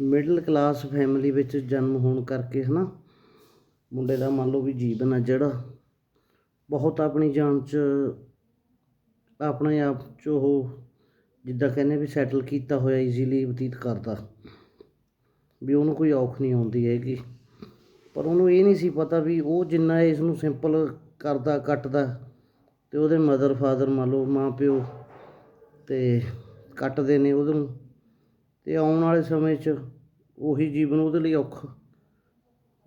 Middle class family ਵਿੱਚ ਜਨਮ ਹੋਣ ਕਰਕੇ ਹਨਾ, ਮੁੰਡੇ ਦਾ ਮੰਨ ਲਓ ਵੀ ਜੀਵਨ ਆ ਜਿਹੜਾ, ਬਹੁਤ ਆਪਣੀ ਜਾਨ 'ਚ ਆਪਣੇ ਆਪ 'ਚ ਉਹ ਜਿੱਦਾਂ ਕਹਿੰਦੇ ਵੀ ਸੈਟਲ ਕੀਤਾ ਹੋਇਆ ਈਜ਼ੀਲੀ ਬਤੀਤ ਕਰਦਾ। ਵੀ ਉਹਨੂੰ ਕੋਈ ਔਖ ਨਹੀਂ ਆਉਂਦੀ ਹੈਗੀ। ਪਰ ਉਹਨੂੰ ਇਹ ਨਹੀਂ ਸੀ ਪਤਾ ਵੀ ਉਹ ਜਿੰਨਾ ਇਸ ਨੂੰ ਸਿੰਪਲ ਕਰਦਾ, ਕੱਟਦਾ ਤੇ ਉਹਦੇ ਮਦਰ ਫਾਦਰ ਮੰਨ ਲਓ ਮਾਂ ਪਿਓ ਤੇ ਕੱਟਦੇ ਨੇ ਉਹਨੂੰ। ਤੇ ਆਉਣ ਵਾਲੇ ਸਮੇਂ 'ਚ ਉਹੀ ਜੀਵਨ ਉਹਦੇ ਲਈ ਔਖਾ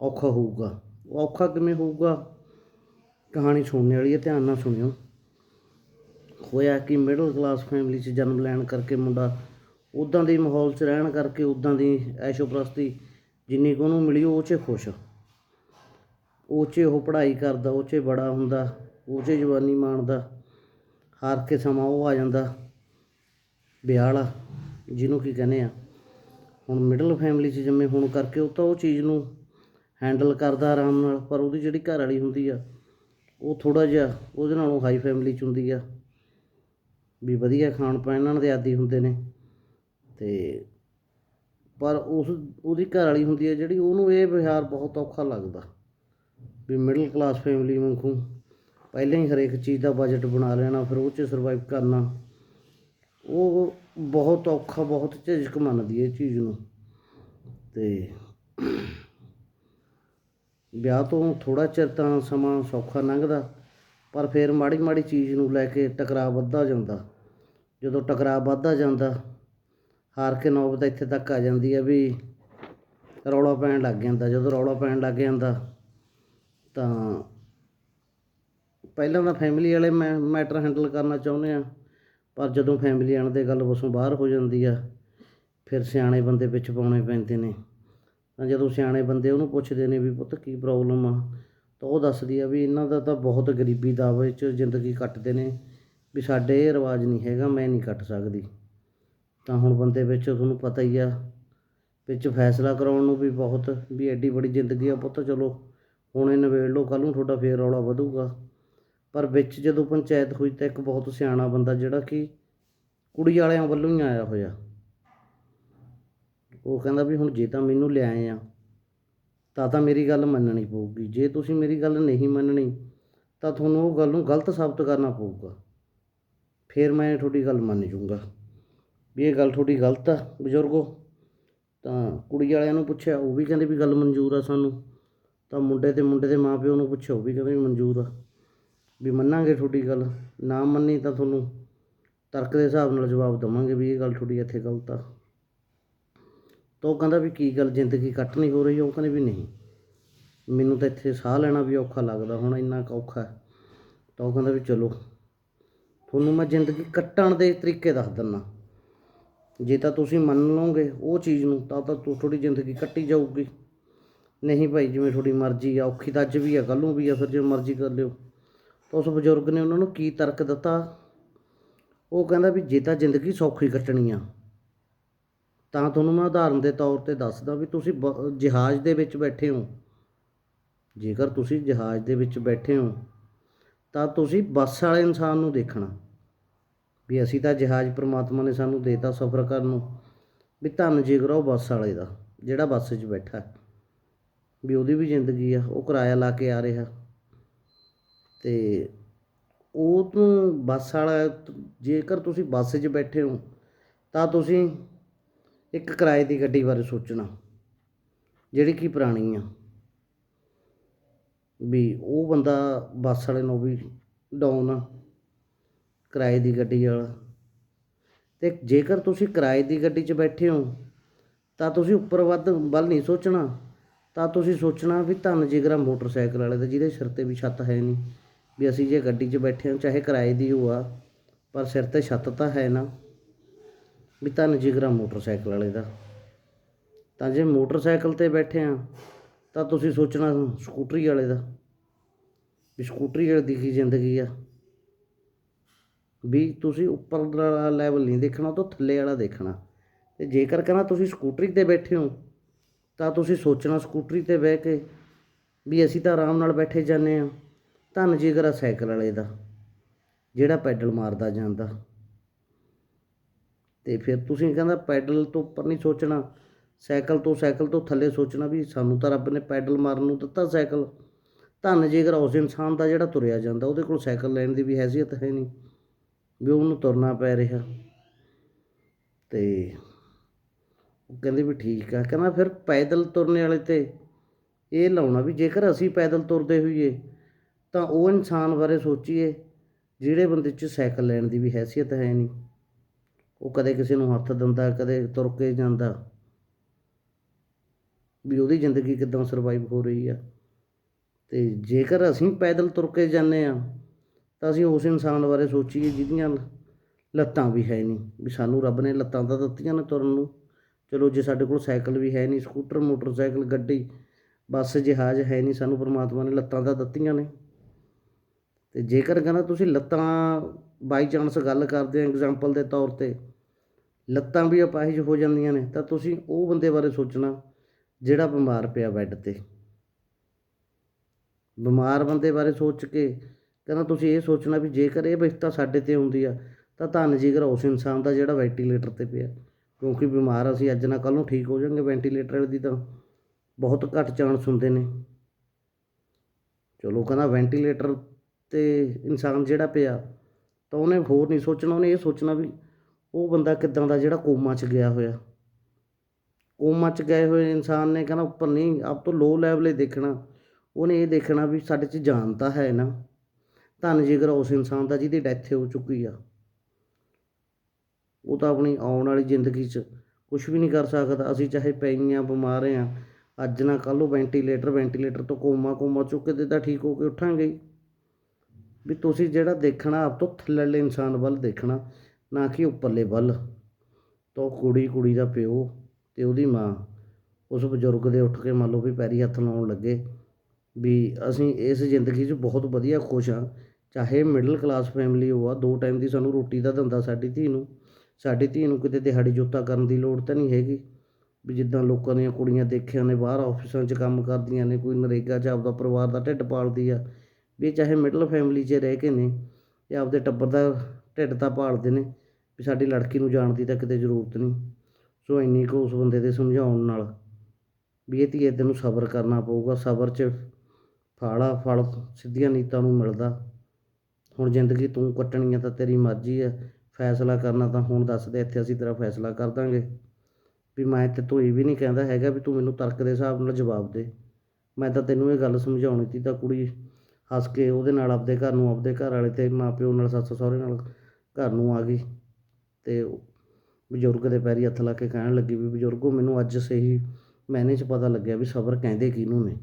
ਔਖਾ ਹੋਊਗਾ। ਉਹ ਔਖਾ ਕਿਵੇਂ ਹੋਊਗਾ? ਕਹਾਣੀ ਸੁਣਨੇ ਵਾਲੀ ਹੈ, ਧਿਆਨ ਨਾਲ ਸੁਣਿਓ। ਹੋਇਆ ਕਿ ਮਿਡਲ ਕਲਾਸ ਫੈਮਿਲੀ 'ਚ ਜਨਮ ਲੈਣ ਕਰਕੇ ਮੁੰਡਾ ਉਦਾਂ ਦੇ ਮਾਹੌਲ 'ਚ ਰਹਿਣ ਕਰਕੇ ਉਦਾਂ ਦੀ ਐਸ਼ੋਪ੍ਰਸਤੀ ਜਿੰਨੀ ਕੁ ਉਹਨੂੰ ਮਿਲੀ, ਉਹ 'ਚ ਖੁਸ਼ ਉਹ 'ਚ ਉਹ ਪੜ੍ਹਾਈ ਕਰਦਾ, ਉਹ 'ਚ ਬੜਾ ਹੁੰਦਾ, ਉਹ 'ਚ ਜਵਾਨੀ ਮਾਣਦਾ, ਹਾਰ ਕੇ ਸਮਾਂ ਉਹ ਆ ਜਾਂਦਾ, ਵਿਆਹ ਵਾਲਾ, ਜਿਹਨੂੰ ਕੀ ਕਹਿੰਦੇ ਆ ਹੁਣ ਮਿਡਲ ਫੈਮਿਲੀ 'ਚ ਜੰਮੇ ਹੋਣ ਕਰਕੇ ਉਹ ਤਾਂ ਉਹ ਚੀਜ਼ ਨੂੰ ਹੈਂਡਲ ਕਰਦਾ ਆਰਾਮ ਨਾਲ, ਪਰ ਉਹਦੀ ਜਿਹੜੀ ਘਰ ਵਾਲੀ ਹੁੰਦੀ ਆ, ਉਹ ਥੋੜਾ ਜਿਹਾ ਉਹਦੇ ਨਾਲੋਂ ਹਾਈ ਫੈਮਿਲੀ 'ਚ ਹੁੰਦੀ ਆ, ਵੀ ਵਧੀਆ ਖਾਣ ਪਹਿਨਣ ਦੇ ਆਦੀ ਹੁੰਦੇ ਨੇ। ਤੇ ਪਰ ਉਸ, ਉਹਦੀ ਘਰ ਵਾਲੀ ਹੁੰਦੀ ਹੈ ਜਿਹੜੀ ਉਹਨੂੰ ਇਹ ਵਿਹਾਰ ਬਹੁਤ ਔਖਾ ਲੱਗਦਾ, ਵੀ ਮਿਡਲ ਕਲਾਸ ਫੈਮਿਲੀ ਵਾਂਗੂ ਪਹਿਲਾਂ ਹੀ ਹਰੇਕ ਚੀਜ਼ ਦਾ ਬਜਟ ਬਣਾ ਲੈਣਾ, ਫਿਰ ਉਹ 'ਚ ਸਰਵਾਈਵ ਕਰਨਾ। ਉਹ ਬਹੁਤ ਔਖਾ, ਬਹੁਤ ਝਿਜਕ ਮੰਨਦੀ ਹੈ ਇਹ ਚੀਜ਼ ਨੂੰ। ਤੇ ਵਿਆਹ ਤੋਂ ਥੋੜਾ ਚਿਰ ਤਾਂ ਸਮਾਂ ਸੌਖਾ ਲੰਘਦਾ, ਪਰ ਫਿਰ ਮਾੜੀ ਮਾੜੀ ਚੀਜ਼ ਨੂੰ ਲੈ ਕੇ ਟਕਰਾਅ ਵੱਧਦਾ ਜਾਂਦਾ। ਜਦੋਂ ਟਕਰਾਅ ਵੱਧਦਾ ਜਾਂਦਾ, ਹਾਰ ਕੇ ਨੌਬਤ ਇੱਥੇ ਤੱਕ ਆ ਜਾਂਦੀ ਹੈ ਵੀ ਰੌਲਾ ਪੈਣ ਲੱਗ ਜਾਂਦਾ। ਜਦੋਂ ਰੌਲਾ ਪੈਣ ਲੱਗ ਜਾਂਦਾ, ਤਾਂ ਪਹਿਲਾਂ ਤਾਂ ਫੈਮਿਲੀ ਵਾਲੇ ਮੈਂ ਮੈਟਰ ਹੈਂਡਲ ਕਰਨਾ ਚਾਹੁੰਦੇ ਆ ਪਰ ਜਦੋਂ ਫੈਮਿਲੀ ਆਣ ਦੇ ਗੱਲ ਵਸੋਂ ਬਾਹਰ ਹੋ ਜਾਂਦੀ ਆ, ਫਿਰ ਸਿਆਣੇ ਬੰਦੇ ਵਿੱਚ ਪਾਉਣੇ ਪੈਂਦੇ ਨੇ। ਤਾਂ ਜਦੋਂ ਸਿਆਣੇ ਬੰਦੇ ਉਹਨੂੰ ਪੁੱਛਦੇ ਨੇ ਵੀ ਪੁੱਤ ਕੀ ਪ੍ਰੋਬਲਮ ਆ, ਤਾਂ ਉਹ ਦੱਸਦੀ ਆ ਵੀ ਇਹਨਾਂ ਦਾ ਤਾਂ ਬਹੁਤ ਗਰੀਬੀ ਦਾ 'ਚ ਜ਼ਿੰਦਗੀ ਕੱਟਦੇ ਨੇ ਵੀ ਸਾਡੇ ਇਹ ਰਿਵਾਜ ਨਹੀਂ ਹੈਗਾ, ਮੈਂ ਨਹੀਂ ਕੱਟ ਸਕਦੀ। ਤਾਂ ਹੁਣ ਬੰਦੇ ਵਿੱਚ ਤੁਹਾਨੂੰ ਪਤਾ ਹੀ ਆ, ਵਿੱਚ ਫੈਸਲਾ ਕਰਾਉਣ ਨੂੰ ਵੀ ਬਹੁਤ, ਵੀ ਐਡੀ ਬੜੀ ਜ਼ਿੰਦਗੀ ਆ ਪੁੱਤ, ਚਲੋ ਹੁਣ ਇਹ ਨਿਬੇੜ ਲਓ ਕੱਲ ਨੂੰ ਤੁਹਾਡਾ ਫੇਰ ਰੌਲਾ ਵਧੂਗਾ। ਪਰ ਵਿੱਚ ਜਦੋਂ ਪੰਚਾਇਤ ਹੋਈ ਤਾਂ ਇੱਕ ਬਹੁਤ ਸਿਆਣਾ ਬੰਦਾ ਜਿਹੜਾ ਕਿ ਕੁੜੀ ਵਾਲਿਆਂ ਵੱਲੋਂ ਹੀ ਆਇਆ ਹੋਇਆ। ਉਹ ਕਹਿੰਦਾ ਵੀ ਹੁਣ ਜੇ ਤਾਂ ਮੈਨੂੰ ਲਿਆਏ ਆ, ਤਾਂ ਤਾਂ ਮੇਰੀ ਗੱਲ ਮੰਨਣੀ ਪਊਗੀ। ਜੇ ਤੁਸੀਂ ਮੇਰੀ ਗੱਲ ਨਹੀਂ ਮੰਨਣੀ, ਤਾਂ ਤੁਹਾਨੂੰ ਉਹ ਗੱਲ ਨੂੰ ਗਲਤ ਸਾਬਤ ਕਰਨਾ ਪਊਗਾ। ਫਿਰ ਮੈਂ ਤੁਹਾਡੀ ਗੱਲ ਮੰਨ ਜੂੰਗਾ ਵੀ ਇਹ ਗੱਲ ਤੁਹਾਡੀ ਗਲਤ ਆ, ਬਜ਼ੁਰਗੋ। ਤਾਂ ਕੁੜੀ ਵਾਲਿਆਂ ਨੂੰ ਪੁੱਛਿਆ, ਉਹ ਵੀ ਕਹਿੰਦੇ ਵੀ ਗੱਲ ਮਨਜ਼ੂਰ ਆ ਸਾਨੂੰ। ਤਾਂ ਮੁੰਡੇ ਤੇ ਮੁੰਡੇ ਦੇ ਮਾਪਿਓ ਨੂੰ ਪੁੱਛਿਆ, ਉਹ ਵੀ ਕਹਿੰਦੇ ਵੀ ਮਨਜ਼ੂਰ ਆ। ਵੀ ਮੰਨਾਂਗੇ ਤੁਹਾਡੀ ਗੱਲ, ਨਾ ਮੰਨੀ ਤਾਂ ਤੁਹਾਨੂੰ ਤਰਕ ਦੇ ਹਿਸਾਬ ਨਾਲ ਜਵਾਬ ਦਵਾਂਗੇ ਵੀ ਇਹ ਗੱਲ ਤੁਹਾਡੀ ਇੱਥੇ ਗਲਤ ਆ। ਤਾਂ ਉਹ ਕਹਿੰਦਾ ਵੀ ਕੀ ਗੱਲ, ਜ਼ਿੰਦਗੀ ਕੱਟ ਨਹੀਂ ਹੋ ਰਹੀ, ਉਹ ਕਹਿੰਦੇ ਵੀ ਨਹੀਂ। ਮੈਨੂੰ ਤਾਂ ਇੱਥੇ ਸਾਹ ਲੈਣਾ ਵੀ ਔਖਾ ਲੱਗਦਾ, ਹੁਣ ਇੰਨਾ ਕੁ ਔਖਾ ਤਾਂ ਉਹ ਕਹਿੰਦਾ ਵੀ ਚਲੋ, ਤੁਹਾਨੂੰ ਮੈਂ ਜ਼ਿੰਦਗੀ ਕੱਟਣ ਦੇ ਤਰੀਕੇ ਦੱਸ ਦਿੰਦਾ ਜੇ ਤਾਂ ਤੁਸੀਂ ਮੰਨ ਲਓਗੇ ਉਹ ਚੀਜ਼ ਨੂੰ ਤਾਂ ਤਾਂ, ਤੁਹਾਡੀ ਜ਼ਿੰਦਗੀ ਕੱਟੀ ਜਾਊਗੀ। ਨਹੀਂ ਭਾਈ, ਜਿਵੇਂ ਤੁਹਾਡੀ ਮਰਜ਼ੀ ਆ, ਔਖੀ ਤਾਂ ਅੱਜ ਵੀ ਆ, ਕੱਲ੍ਹ ਨੂੰ ਵੀ ਆ, ਫਿਰ ਜੇ ਮਰਜ਼ੀ ਕਰ ਲਿਓ। ਉਸ ਬਜ਼ੁਰਗ ਨੇ ਉਹਨਾਂ ਨੂੰ ਕੀ ਤਰਕ ਦਿੱਤਾ? ਉਹ ਕਹਿੰਦਾ ਵੀ ਜੇ ਤਾਂ ਜ਼ਿੰਦਗੀ ਸੌਖੀ ਕੱਟਣੀ ਆ, ਤਾਂ ਤੁਹਾਨੂੰ ਮੈਂ ਉਦਾਹਰਨ ਦੇ ਤੌਰ ਤੇ ਦੱਸਦਾ ਵੀ ਤੁਸੀਂ ਬ- ਜਹਾਜ਼ ਦੇ ਵਿੱਚ ਬੈਠੇ ਹੋ। ਜੇਕਰ ਤੁਸੀਂ ਜਹਾਜ਼ ਦੇ ਵਿੱਚ ਬੈਠੇ ਹੋ, ਤਾਂ ਤੁਸੀਂ ਬੱਸ ਵਾਲੇ ਇਨਸਾਨ ਨੂੰ ਦੇਖਣਾ। ਵੀ ਅਸੀਂ ਤਾਂ ਜਹਾਜ਼ ਪ੍ਰਮਾਤਮਾ ਨੇ ਸਾਨੂੰ ਦੇਤਾ ਸਫ਼ਰ ਕਰਨ ਨੂੰ। ਵੀ ਧੰਨ ਜਿਗਰ ਆ ਉਹ ਬੱਸ ਵਾਲੇ ਦਾ, ਜਿਹੜਾ ਬੱਸ 'ਚ ਬੈਠਾ। ਵੀ ਉਹਦੀ ਵੀ ਜ਼ਿੰਦਗੀ ਆ, ਉਹ ਕਿਰਾਇਆ ਲਾ ਕੇ ਆ ਰਿਹਾ। ਤੇ ਉਹ ਤੋਂ ਬੱਸ ਵਾਲਾ ਜੇਕਰ ਤੁਸੀਂ ਬੱਸ 'ਚ ਬੈਠੇ ਹੋ, ਤਾਂ ਤੁਸੀਂ ਇੱਕ ਕਿਰਾਏ ਦੀ ਗੱਡੀ ਬਾਰੇ ਸੋਚਣਾ, ਜਿਹੜੀ ਕਿ ਪੁਰਾਣੀ ਆ। ਵੀ ਉਹ ਬੰਦਾ ਬੱਸ ਵਾਲੇ ਨੂੰ ਵੀ ਡਾਊਨ ਆ, ਕਿਰਾਏ ਦੀ ਗੱਡੀ ਵਾਲਾ। ਤੇ ਜੇਕਰ ਤੁਸੀਂ ਕਿਰਾਏ ਦੀ ਗੱਡੀ 'ਚ ਬੈਠੇ ਹੋ, ਤਾਂ ਤੁਸੀਂ ਉੱਪਰ ਵੱਧ ਵੱਲ ਨਹੀਂ ਸੋਚਣਾ, ਤਾਂ ਤੁਸੀਂ ਸੋਚਣਾ ਵੀ ਧੰਨ ਜਿਗਰਾ ਮੋਟਰਸਾਈਕਲ ਵਾਲੇ ਦਾ, ਜਿਹਦੇ ਸਿਰ ਤੇ ਵੀ ਛੱਤ ਹੈ ਨਹੀਂ। ਵੀ ਅਸੀਂ ਜੇ ਗੱਡੀ 'ਚ ਬੈਠੇ ਹਾਂ, ਚਾਹੇ ਕਿਰਾਏ ਦੀ ਹੋ ਆ, ਪਰ ਸਿਰ ਤੇ ਛੱਤ ਤਾਂ ਹੈ ਨਾ, ਵੀ ਧੰਨ ਜਿਗਰਾ ਮੋਟਰਸਾਈਕਲ ਵਾਲੇ ਦਾ। ਤਾਂ ਜੇ ਮੋਟਰਸਾਈਕਲ ਤੇ ਬੈਠੇ ਆ ਤਾਂ ਤੁਸੀਂ ਸੋਚਣਾ ਸਕੂਟਰੀ ਵਾਲੇ ਦਾ, ਵੀ ਸਕੂਟਰੀ ਵਾਲੇ ਦੀ ਕੀ ਜ਼ਿੰਦਗੀ ਆ? ਵੀ ਤੁਸੀਂ ਉੱਪਰ ਵਾਲਾ ਲੈਵਲ ਨਹੀਂ ਦੇਖਣਾ, ਉਹ ਤੋਂ ਥੱਲੇ ਵਾਲਾ ਦੇਖਣਾ। ਤੇ ਜੇਕਰ ਕਹਿੰਦਾ ਤੁਸੀਂ ਸਕੂਟਰੀ ਤੇ ਬੈਠੇ ਹੋ, ਤਾਂ ਤੁਸੀਂ ਸੋਚਣਾ ਸਕੂਟਰੀ ਤੇ ਬਹਿ ਕੇ, ਵੀ ਅਸੀਂ ਤਾਂ ਆਰਾਮ ਨਾਲ ਬੈਠੇ ਜਾਂਦੇ ਆ ਧੰਨ ਜਿਗਰਾ ਸਾਈਕਲ ਵਾਲੇ ਦਾ, ਜਿਹੜਾ ਪੈਡਲ ਮਾਰਦਾ ਜਾਂਦਾ। ਤੇ ਫਿਰ ਤੁਸੀਂ ਕਹਿੰਦਾ ਪੈਡਲ ਤੋਂ ਉੱਪਰ ਨਹੀਂ ਸੋਚਣਾ, ਸਾਈਕਲ ਤੋਂ ਸਾਈਕਲ ਤੋਂ ਥੱਲੇ ਸੋਚਣਾ ਵੀ ਸਾਨੂੰ ਤਾਂ ਰੱਬ ਨੇ ਪੈਡਲ ਮਾਰਨ ਨੂੰ ਦਿੱਤਾ ਸਾਈਕਲ। ਧੰਨ ਜੇਕਰ ਉਸ ਇਨਸਾਨ ਦਾ ਜਿਹੜਾ ਤੁਰਿਆ ਜਾਂਦਾ, ਉਹਦੇ ਕੋਲ ਸਾਈਕਲ ਲੈਣ ਦੀ ਵੀ ਹੈਸੀਅਤ ਹੈ ਨਹੀਂ, ਵੀ ਉਹਨੂੰ ਤੁਰਨਾ ਪੈ ਰਿਹਾ। ਤੇ ਉਹ ਕਹਿੰਦੇ ਵੀ ਠੀਕ ਆ, ਕਹਿੰਦਾ ਫਿਰ ਪੈਦਲ ਤੁਰਨੇ ਵਾਲੇ ਤੇ ਇਹ ਲਾਉਣਾ ਵੀ ਜੇਕਰ ਅਸੀਂ ਪੈਦਲ ਤੁਰਦੇ ਹੋਈਏ ਤਾਂ ਉਹ ਇਨਸਾਨ ਬਾਰੇ ਸੋਚੀਏ, ਜਿਹੜੇ ਬੰਦੇ 'ਚ ਸਾਈਕਲ ਲੈਣ ਦੀ ਵੀ ਹੈਸੀਅਤ ਹੈ ਨਹੀਂ। ਉਹ ਕਦੇ ਕਿਸੇ ਨੂੰ ਹੱਥ ਦਿੰਦਾ, ਕਦੇ ਤੁਰ ਕੇ ਜਾਂਦਾ। ਵੀ ਉਹਦੀ ਜ਼ਿੰਦਗੀ ਕਿੱਦਾਂ ਸਰਵਾਈਵ ਹੋ ਰਹੀ ਆ। ਤੇ ਜੇਕਰ ਅਸੀਂ ਪੈਦਲ ਤੁਰ ਕੇ ਜਾਂਦੇ ਆ ਤਾਂ ਅਸੀਂ ਉਸ ਇਨਸਾਨ ਬਾਰੇ ਸੋਚੀਏ ਜਿਹਦੀਆਂ ਲੱਤਾਂ ਵੀ ਹੈ ਨਹੀਂ। ਵੀ ਸਾਨੂੰ ਰੱਬ ਨੇ ਲੱਤਾਂ ਤਾਂ ਦਿੱਤੀਆਂ ਨੇ ਤੁਰਨ ਨੂੰ। ਚਲੋ ਜੇ ਸਾਡੇ ਕੋਲ ਸਾਈਕਲ ਵੀ ਹੈ ਨਹੀਂ, ਸਕੂਟਰ, ਮੋਟਰਸਾਈਕਲ, ਗੱਡੀ, ਬੱਸ, ਜਹਾਜ਼ ਹੈ ਨਹੀਂ, ਸਾਨੂੰ ਪਰਮਾਤਮਾ ਨੇ ਲੱਤਾਂ ਤਾਂ ਦਿੱਤੀਆਂ ਨੇ। ਅਤੇ ਜੇਕਰ ਕਹਿੰਦਾ ਤੁਸੀਂ ਲੱਤਾਂ ਬਾਈ ਚਾਂਸ ਗੱਲ ਕਰਦੇ ਹੋ ਐਗਜ਼ਾਮਪਲ ਦੇ ਤੌਰ ਤੇ, ਲੱਤਾਂ ਵੀ ਅਪਾਹਿਜ ਹੋ ਜਾਂਦੀਆਂ ਨੇ, ਤਾਂ ਤੁਸੀਂ ਉਹ ਬੰਦੇ ਬਾਰੇ ਸੋਚਣਾ ਜਿਹੜਾ ਬਿਮਾਰ ਪਿਆ ਬੈੱਡ ਤੇ। ਬਿਮਾਰ ਬੰਦੇ ਬਾਰੇ ਸੋਚ ਕੇ ਕਹਿੰਦਾ ਤੁਸੀਂ ਇਹ ਸੋਚਣਾ ਵੀ ਜੇਕਰ ਇਹ ਵਿਵਸਥਾ ਸਾਡੇ ਤੇ ਹੁੰਦੀ ਆ, ਤਾਂ ਧੰਨ ਜੇਕਰ ਉਸ ਇਨਸਾਨ ਦਾ ਜਿਹੜਾ ਵੈਂਟੀਲੇਟਰ ਤੇ ਪਿਆ, ਕਿਉਂਕਿ ਬਿਮਾਰ ਅਸੀਂ ਅੱਜ ਨਾ ਕੱਲ੍ਹ ਨੂੰ ਠੀਕ ਹੋ ਜਾਵਾਂਗੇ ਵੈਂਟੀਲੇਟਰ ਦੀ ਤਾਂ ਬਹੁਤ ਘੱਟ ਚਾਂਸ ਹੁੰਦੇ ਨੇ। ਚਲੋ ਕਹਿੰਦਾ ਵੈਂਟੀਲੇਟਰ ਤੇ ਇਨਸਾਨ ਜਿਹੜਾ ਪਿਆ ਤਾਂ ਉਹਨੇ ਹੋਰ ਨਹੀਂ ਸੋਚਣਾ, ਉਹਨੇ ਇਹ ਸੋਚਣਾ ਵੀ ਉਹ ਬੰਦਾ ਕਿੱਦਾਂ ਦਾ ਜਿਹੜਾ ਕੋਮਾ 'ਚ ਗਿਆ ਹੋਇਆ। ਕੋਮਾ 'ਚ ਗਏ ਹੋਏ ਇਨਸਾਨ ਨੇ ਕਹਿੰਦਾ ਉੱਪਰ ਨਹੀਂ, ਆਪ ਤੋਂ ਲੋ ਲੈਵਲ ਹੀ ਦੇਖਣਾ। ਉਹਨੇ ਇਹ ਦੇਖਣਾ ਵੀ ਸਾਡੇ 'ਚ ਜਾਨ ਤਾਂ ਹੈ ਨਾ। ਧੰਨ ਜੇਕਰ ਉਸ ਇਨਸਾਨ ਦਾ ਜਿਹਦੀ ਡੈਥ ਹੋ ਚੁੱਕੀ ਆ। ਉਹ ਤਾਂ ਆਪਣੀ ਆਉਣ ਵਾਲੀ ਜ਼ਿੰਦਗੀ 'ਚ ਕੁਝ ਵੀ ਨਹੀਂ ਕਰ ਸਕਦਾ। ਅਸੀਂ ਚਾਹੇ ਪਈਆਂ, ਬਿਮਾਰ ਆ, ਅੱਜ ਨਾ ਕੱਲ੍ਹ ਉਹ ਵੈਂਟੀਲੇਟਰ ਵੈਂਟੀਲੇਟਰ ਤੋਂ ਕੋਮਾ ਕੋਮਾ ਚੁੱਕ ਕੇ ਤੇ ਤਾਂ ਠੀਕ ਹੋ ਕੇ ਉੱਠਾਂਗੇ ਵੀ ਤੁਸੀਂ ਜਿਹੜਾ ਦੇਖਣਾ ਆਪ ਤੋਂ ਥੱਲੜੇ ਇਨਸਾਨ ਵੱਲ ਦੇਖਣਾ, ਨਾ ਕਿ ਉੱਪਰਲੇ ਵੱਲ। ਤਾਂ ਉਹ ਕੁੜੀ ਕੁੜੀ ਦਾ ਪਿਓ ਤੇ ਉਹਦੀ ਮਾਂ, ਉਸ ਬਜ਼ੁਰਗ ਦੇ ਉੱਠ ਕੇ ਮੰਨ ਲਓ ਵੀ ਪੈਰੀ ਹੱਥ ਲਾਉਣ ਲੱਗੇ, ਵੀ ਅਸੀਂ ਇਸ ਜ਼ਿੰਦਗੀ 'ਚ ਬਹੁਤ ਵਧੀਆ ਖੁਸ਼ ਹਾਂ। ਚਾਹੇ ਮਿਡਲ ਕਲਾਸ ਫੈਮਿਲੀ ਹੋ ਦੋ ਟਾਈਮ ਦੀ ਸਾਨੂੰ ਰੋਟੀ ਦਾ ਦਿੰਦਾ ਸਾਡੀ ਧੀ ਨੂੰ, ਸਾਡੀ ਧੀ ਨੂੰ ਕਿਤੇ ਦਿਹਾੜੀ ਜੋਤਾ ਕਰਨ ਦੀ ਲੋੜ ਤਾਂ ਨਹੀਂ ਹੈਗੀ। ਵੀ ਜਿੱਦਾਂ ਲੋਕਾਂ ਦੀਆਂ ਕੁੜੀਆਂ ਦੇਖਿਆ ਨੇ, ਬਾਹਰ ਆਫਿਸਾਂ 'ਚ ਕੰਮ ਕਰਦੀਆਂ ਨੇ, ਕੋਈ ਨਰੇਗਾ 'ਚ ਆਪਦਾ ਪਰਿਵਾਰ ਦਾ ਢਿੱਡ ਪਾਲਦੀ ਆ ਵੀ ਚਾਹੇ ਮਿਡਲ ਫੈਮਿਲੀ 'ਚ ਰਹਿ ਕੇ ਨੇ ਇਹ ਆਪਦੇ ਟੱਬਰ ਦਾ ਢਿੱਡ ਤਾਂ ਪਾਲਦੇ ਨੇ ਵੀ ਸਾਡੀ ਲੜਕੀ ਨੂੰ ਜਾਣ ਦੀ ਤਾਂ ਕਿਤੇ ਜ਼ਰੂਰਤ ਨਹੀਂ। ਸੋ ਇੰਨੀ ਕੁ ਉਸ ਬੰਦੇ ਦੇ ਸਮਝਾਉਣ ਨਾਲ ਵੀ ਇਹ ਧੀਏ ਤੈਨੂੰ ਸਬਰ ਕਰਨਾ ਪਊਗਾ, ਸਬਰ 'ਚ ਫਾਲਾ ਫਲ ਸਿੱਧੀਆਂ ਨੀਤਾਂ ਨੂੰ ਮਿਲਦਾ। ਹੁਣ ਜ਼ਿੰਦਗੀ ਤੂੰ ਕੱਟਣੀ ਆ ਤਾਂ ਤੇਰੀ ਮਰਜ਼ੀ ਆ, ਫੈਸਲਾ ਕਰਨਾ ਤਾਂ ਹੁਣ ਦੱਸ ਦੇ, ਇੱਥੇ ਅਸੀਂ ਤੇਰਾ ਫੈਸਲਾ ਕਰ ਦਾਂਗੇ। ਵੀ ਮੈਂ ਤੇ ਤੂੰ ਇਹ ਵੀ ਨਹੀਂ ਕਹਿੰਦਾ ਹੈਗਾ ਵੀ ਤੂੰ ਮੈਨੂੰ ਤਰਕ ਦੇ ਹਿਸਾਬ ਨਾਲ ਜਵਾਬ ਦੇ। ਮੈਂ ਤਾਂ ਤੈਨੂੰ ਇਹ ਗੱਲ ਸਮਝਾਉਣੀ ਸੀ ਤਾਂ ਕੁੜੀ ਹੱਸ ਕੇ ਉਹਦੇ ਨਾਲ ਆਪਦੇ ਘਰ ਨੂੰ ਆਪਦੇ ਘਰ ਵਾਲੇ ਤੇ ਮਾਪਿਓ ਨਾਲ ਸੱਸ ਸਹੁਰੇ ਨਾਲ ਘਰ ਨੂੰ ਆ ਗਈ ਅਤੇ ਬਜ਼ੁਰਗ ਦੇ ਪੈਰੀ ਹੱਥ ਲਾ ਕੇ ਕਹਿਣ ਲੱਗੀ ਵੀ ਬਜ਼ੁਰਗੋ, ਮੈਨੂੰ ਅੱਜ ਸਹੀ ਮੈਨੇ 'ਚ ਪਤਾ ਲੱਗਿਆ ਵੀ ਸਬਰ ਕਹਿੰਦੇ ਕਿਹਨੂੰ ਨੇ।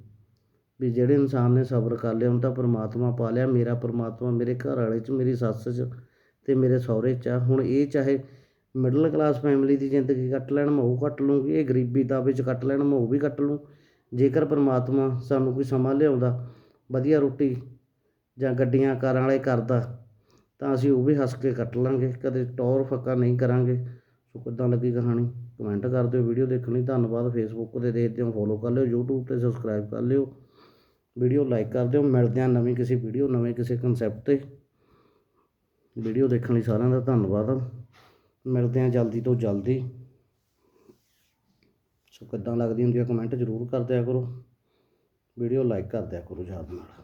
ਵੀ ਜਿਹੜੇ ਇਨਸਾਨ ਨੇ ਸਬਰ ਕਰ ਲਿਆ, ਉਹਨੂੰ ਤਾਂ ਪਰਮਾਤਮਾ ਪਾ ਲਿਆ, ਮੇਰਾ ਪਰਮਾਤਮਾ ਮੇਰੇ ਘਰ ਵਾਲੇ 'ਚ, ਮੇਰੀ ਸੱਸ 'ਚ ਅਤੇ ਮੇਰੇ ਸਹੁਰੇ 'ਚ ਆ। ਹੁਣ ਇਹ ਚਾਹੇ ਮਿਡਲ ਕਲਾਸ ਫੈਮਿਲੀ ਦੀ ਜ਼ਿੰਦਗੀ ਕੱਟ ਲੈਣ, ਮੈਂ ਉਹ ਕੱਟ ਲੂੰਗੀ ਇਹ ਗਰੀਬੀ ਦਾ ਵਿੱਚ ਕੱਟ ਲੈਣ, ਮੈਂ ਉਹ ਵੀ ਕੱਟ ਲੂੰ ਜੇਕਰ ਪਰਮਾਤਮਾ ਸਾਨੂੰ ਕੋਈ ਸਮਾਂ ਲਿਆਉਂਦਾ ਵਧੀਆ ਰੋਟੀ ਜਾਂ ਗੱਡੀਆਂ ਕਾਰਾਂ ਵਾਲੇ ਕਰਦਾ, ਤਾਂ ਅਸੀਂ ਉਹ ਵੀ ਹੱਸ ਕੇ ਕੱਟ ਲਾਂਗੇ, ਕਦੇ ਟੌਰ ਫੱਕਾ ਨਹੀਂ ਕਰਾਂਗੇ। ਸੋ ਕਿੱਦਾਂ ਲੱਗੀ ਕਹਾਣੀ? ਕਮੈਂਟ ਕਰ ਦਿਓ ਵੀਡੀਓ ਦੇਖਣ ਲਈ, ਧੰਨਵਾਦ। ਫੇਸਬੁੱਕ ਤੇ ਦੇਖਦੇ ਹੋ ਫੋਲੋ ਕਰ ਲਿਓ, YouTube ਤੇ ਸਬਸਕ੍ਰਾਈਬ ਕਰ ਲਿਓ। ਵੀਡੀਓ ਲਾਈਕ ਕਰ ਦਿਓ, ਮਿਲਦੇ ਹਾਂ ਨਵੀਂ ਕਿਸੇ ਵੀਡੀਓ, ਨਵੇਂ ਕਿਸੇ ਕਨਸੈਪਟ ਤੇ। ਵੀਡੀਓ ਦੇਖਣ ਲਈ ਸਾਰਿਆਂ ਦਾ ਧੰਨਵਾਦ। ਮਿਲਦੇ ਹਾਂ ਜਲਦੀ ਤੋਂ ਜਲਦੀ। ਸੋ ਕਿੱਦਾਂ ਲੱਗਦੀ ਹੁੰਦੀ ਹੈ ਕਮੈਂਟ ਜ਼ਰੂਰ ਕਰ ਦਿਆ ਕਰੋ। ਵੀਡੀਓ ਲਾਈਕ ਕਰ ਦਿਆ ਕਰੋ ਯਾਦ ਨਾਲ।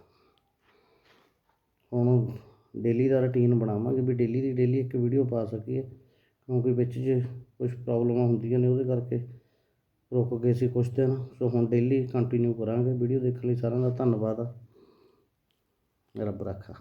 ਹੁਣ ਡੇਲੀ ਦਾ ਰੁਟੀਨ ਬਣਾਵਾਂਗੇ ਵੀ ਡੇਲੀ ਦੀ ਡੇਲੀ ਇੱਕ ਵੀਡੀਓ ਪਾ ਸਕੀਏ, ਕਿਉਂਕਿ ਵਿੱਚ ਜੇ ਕੁਝ ਪ੍ਰੋਬਲਮਾਂ ਹੁੰਦੀਆਂ ਨੇ ਉਹਦੇ ਕਰਕੇ ਰੁਕ ਗਏ ਸੀ ਕੁਛ ਦਿਨ। ਸੋ ਹੁਣ ਡੇਲੀ ਕੰਟੀਨਿਊ ਕਰਾਂਗੇ ਵੀਡੀਓ ਦੇਖਣ ਲਈ ਸਾਰਿਆਂ ਦਾ ਧੰਨਵਾਦ ਰੱਬ ਰਾਖਾ।